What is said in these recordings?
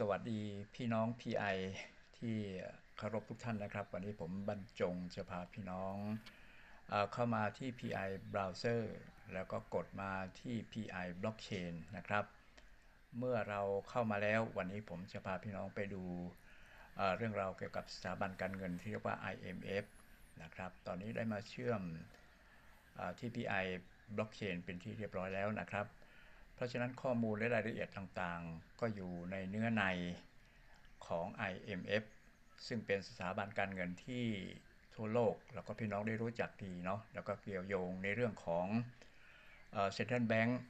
สวัสดีพี่น้อง PI ที่เคารพทุกท่านนะครับ วันนี้ผมบรรจงจะพาพี่น้องเอเข้ามาที่ PI Browser แล้วก็กดมาที่ PI Blockchain นะครับ เมื่อเราเข้ามาแล้ววันนี้ผมจะพาพี่น้องไปดูเเรื่องราวเกี่ยวกับสถาบันการเงินที่เรียกว่า IMF นะครับ ตอนนี้ได้มาเชื่อมอที่ PI Blockchain เป็นที่เรียบร้อยแล้วนะครับ เพราะฉะนั้นข้อมูลและรายละเอียดต่างๆ ก็อยู่ในเนื้อในของ IMF ซึ่งเป็นสถาบันการเงินที่ทั่วโลก แล้วก็พี่น้องได้รู้จักดีเนาะแล้วก็เกี่ยวโยงในเรื่องของเซ็นทรัลแบงก์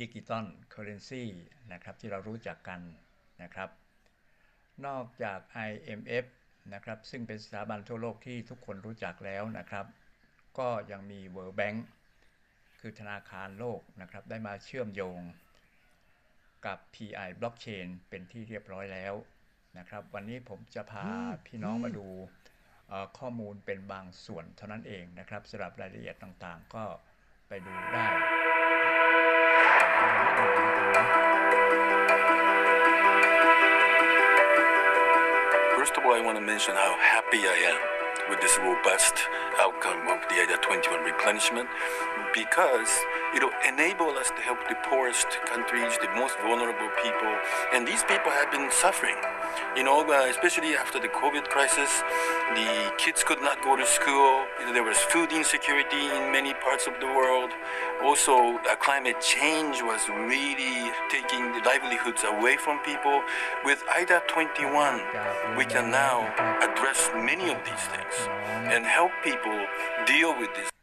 ดิจิตอลเคอร์เรนซีนะครับที่เรารู้จักกันนะครับ นอกจาก IMF นะครับซึ่งเป็นสถาบันทั่วโลกที่ทุกคนรู้จักแล้วนะครับ ก็ยังมี World Bank คือธนาคารโลกนะครับ ได้มาเชื่อมโยงกับ PI Blockchain เป็นที่เรียบร้อยแล้วนะครับ วันนี้ผมจะพาพี่น้องมาดูเอ่อข้อมูลเป็นบางส่วนเท่านั้นเองนะครับสำหรับรายละเอียดต่างๆ ก็ไปดูได้ First of all, I want to mention how happy I am with this robust outcome of the AIDA 21 replenishment because it'll enable us to help the poorest countries, the most vulnerable people, and these people have been suffering. You know, uh, especially after the COVID crisis, the kids could not go to school. There was food insecurity in many parts of the world. Also, climate change was really taking the livelihoods away from people. With IDA 21, we can now address many of these things and help people deal with this.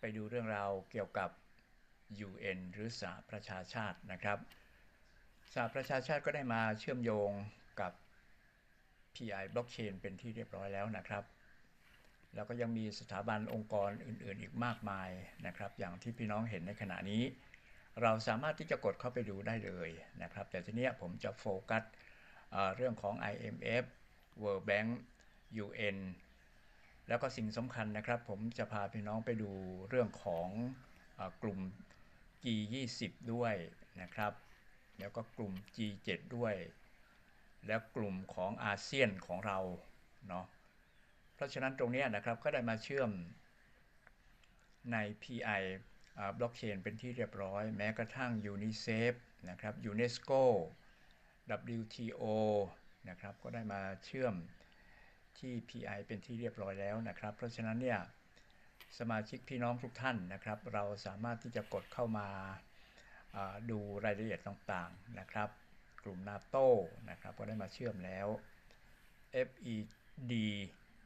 ไปดูเรื่องราวเกี่ยวกับ UN หรือสหประชาชาตินะครับสหประชาชาติก็ได้มาเชื่อมโยงกับ PI Blockchain เป็นที่เรียบร้อยแล้วนะครับ แล้วก็ยังมีสถาบันองค์กรอื่น ๆ อีกมากมายนะครับ อย่างที่พี่น้องเห็นในขณะนี้ เราสามารถที่จะกดเข้าไปดูได้เลยนะครับ แต่ทีนี้ผมจะโฟกัสเอ่อเรื่องของ IMF World Bank UN แล้วก็สิ่งสำคัญนะครับ ผมจะพาพี่น้องไปดูเรื่องของอกลุ่ม G20 ด้วยนะครับ แล้วก็กลุ่ม G7 ด้วย แล้วกลุ่มของอาเซียนของเราเนาะเพราะฉะนั้นตรงนี้นะครับก็ได้มาเชื่อมใน PI บล็อกเชนเป็นที่เรียบร้อย แม้กระทั่ง UNICEF นะครับ UNESCO WTO นะครับก็ได้มาเชื่อม ที่ PI เป็นที่เรียบร้อยแล้วนะครับ เพราะฉะนั้นเนี่ยสมาชิกพี่น้องทุกท่านนะครับ เราสามารถที่จะกดเข้ามาดูรายละเอียดต่างๆนะครับ กลุ่มนาโต้นะครับก็ได้มาเชื่อมแล้ว FED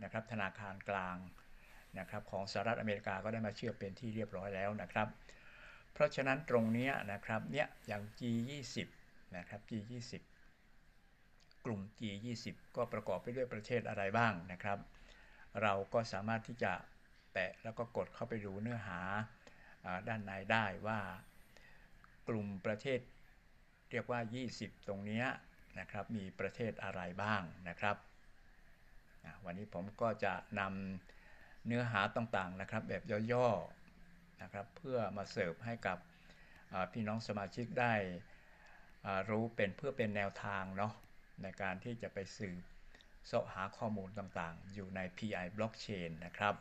นะครับธนาคารกลางนะครับของสหรัฐอเมริกาก็ได้มาเชื่อมเป็นที่เรียบร้อยแล้วนะครับ เพราะฉะนั้นตรงนี้นะครับเนี่ยอย่าง G20 นะครับ G20 กลุ่ม G20 ก็ประกอบไปด้วยประเทศอะไรบ้างนะครับ เราก็สามารถที่จะแตะแล้วก็กดเข้าไปดูเนื้อหาด้านในได้ว่ากลุ่มประเทศเรียกว่า 20 ตรงนี้นะครับมีประเทศอะไรบ้างนะครับ วันนี้ผมก็จะนำเนื้อหาต่างๆนะครับแบบย่อๆนะครับเพื่อมาเสิร์ฟให้กับพี่น้องสมาชิกได้รู้เป็นเพื่อเป็นแนวทางเนาะ ในการที่จะไปสืบเสาะหาข้อมูลต่างๆ อยู่ใน PI Blockchain นะครับ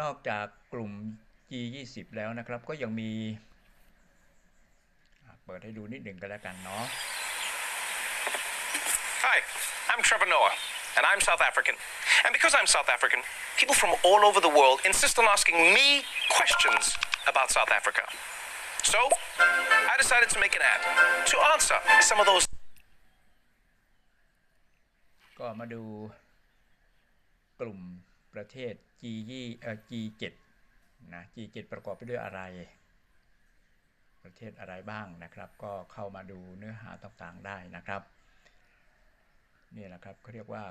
นอกจากกลุ่ม G20 แล้วนะครับ ก็ยังมี เปิดให้ดูนิดหนึ่งกันแล้วกันเนาะ Hi, I'm Trevor Noah, and I'm South African. And because I'm South African, people from all over the world insist on asking me questions about South Africa. So, I decided to make an ad to answer some of those ก็มาดูกลุ่มประเทศ G2 เอ่อ G7 นะ G7 ประกอบไปด้วยอะไร ประเทศอะไรบ้างนะครับ ก็เข้ามาดูเนื้อหาต่างๆได้นะครับนี่แหละครับเขาเรียกว่า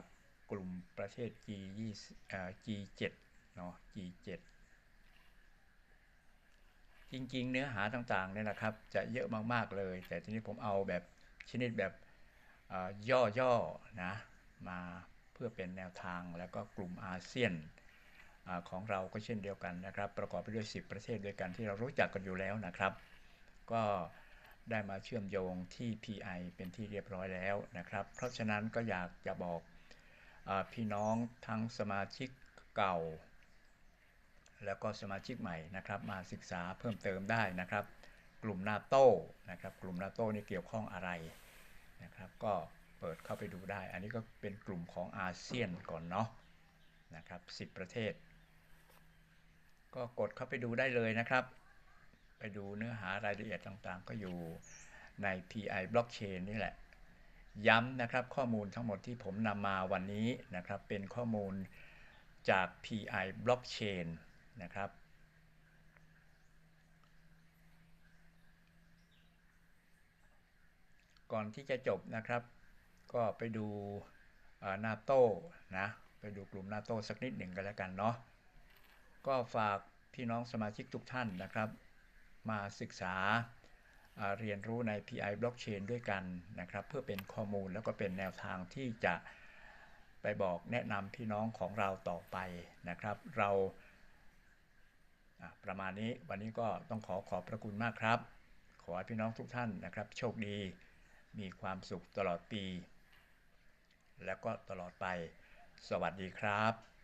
กลุ่มประเทศ G20 เอ่อ G7 เนาะ G7 จริงๆ เนื้อหาต่างๆเนี่ยนะครับ จะเยอะมากๆเลย แต่ทีนี้ผมเอาแบบชนิดแบบย่อๆนะ มาเพื่อเป็นแนวทางแล้วก็กลุ่มอาเซียนอของเราก็เช่นเดียวกันนะครับ ประกอบไปด้วย 10 ประเทศด้วยกันที่เรารู้จักกันอยู่แล้วนะครับ ก็ได้มาเชื่อมโยงที่ PI เป็นที่เรียบร้อยแล้วนะครับ เพราะฉะนั้นก็อยากจะบอกอพี่น้องทั้งสมาชิกเก่า แล้วก็สมาชิกใหม่นะครับ มาศึกษาเพิ่มเติมได้นะครับ กลุ่มนาโต้นะครับ กลุ่มนาโต้นี่เกี่ยวข้องอะไรนะครับ ก็ เปิดเข้าไปดูได้ อันนี้ก็เป็นกลุ่มของอาเซียนก่อนเนาะนะครับ10 ประเทศ ก็กดเข้าไปดูได้เลยนะครับ ไปดูเนื้อหารายละเอียดต่างๆ ก็อยู่ใน PI Blockchain นี่แหละ ย้ำนะครับข้อมูลทั้งหมดที่ผมนำมาวันนี้นะครับ เป็นข้อมูลจาก PI Blockchain นะครับก่อนที่จะจบนะครับ ก็ไปดูนาโต้นะ ไปดูกลุ่มนาโต้สักนิดหนึ่งกันแล้วกันเนาะ ก็ฝากพี่น้องสมาชิกทุกท่านนะครับ มาศึกษาเรียนรู้ใน PI Blockchain ด้วยกันนะครับ เพื่อเป็นข้อมูลแล้วก็เป็นแนวทางที่จะไปบอกแนะนำพี่น้องของเราต่อไปนะครับ เราประมาณนี้วันนี้ก็ต้องขอขอบพระคุณมากครับ ขอให้พี่น้องทุกท่านนะครับ โชคดีมีความสุขตลอดปี แล้วก็ตลอดไป สวัสดีครับ